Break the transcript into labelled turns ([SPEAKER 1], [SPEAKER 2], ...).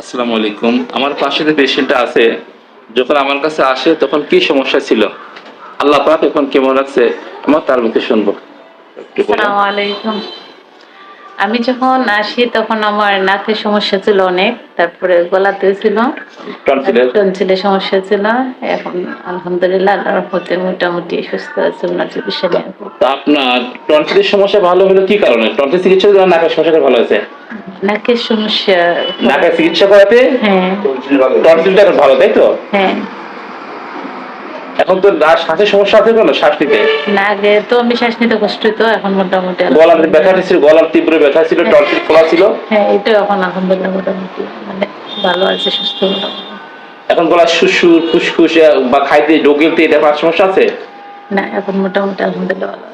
[SPEAKER 1] আসসালামু আলাইকুম। আমার পাশে যে পেশেন্টটা আছে যখন আমার কাছে আসে তখন কি সমস্যা ছিল? আল্লাহ পাক এখন কেমন লাগছে আমার তার মুখে শুনব।
[SPEAKER 2] আসসালামু আলাইকুম। আমি যখন আসি তখন আমার নাকের সমস্যা ছিল অনেক তারপরে গলাতে ছিল।
[SPEAKER 1] টনসিলের?
[SPEAKER 2] সমস্যা ছিল। এখন আলহামদুলিল্লাহ আল্লাহর মোটামুটি সুস্থ আছে ওনার চিকিৎসা নিয়ে।
[SPEAKER 1] আপনার টনসিলের সমস্যা ভালো হলো কি কারণে? টনসিল চিকিৎসা নাকের সমস্যাটা ভালো হয়েছে?
[SPEAKER 2] নাকের সমস্যা।
[SPEAKER 1] নাকের চিকিৎসা করাতে?
[SPEAKER 2] হ্যাঁ।
[SPEAKER 1] টনসিলটা এখন ভালো তাই তো?
[SPEAKER 2] হ্যাঁ।
[SPEAKER 1] এখন তো শ্বাসের সমস্যা আছে কোনো শ্বাস নিতে?
[SPEAKER 2] না আগে তো আমি শ্বাস নিতে কষ্ট হতো এখন মোটামুটি
[SPEAKER 1] গলার ব্যথা ছিল গলার তীব্র ব্যথা ছিল টনসিল খোলা ছিল?
[SPEAKER 2] হ্যাঁ এটা এখন আলহামদুলিল্লাহ মোটামুটি মানে ভালো আছে সুস্থ
[SPEAKER 1] এখন গলার সুসুর ফুসফুস বা খাইতে ডোগেলতে এটা সমস্যা আছে?
[SPEAKER 2] না এখন মোটামুটি আলহামদুলিল্লাহ ভালো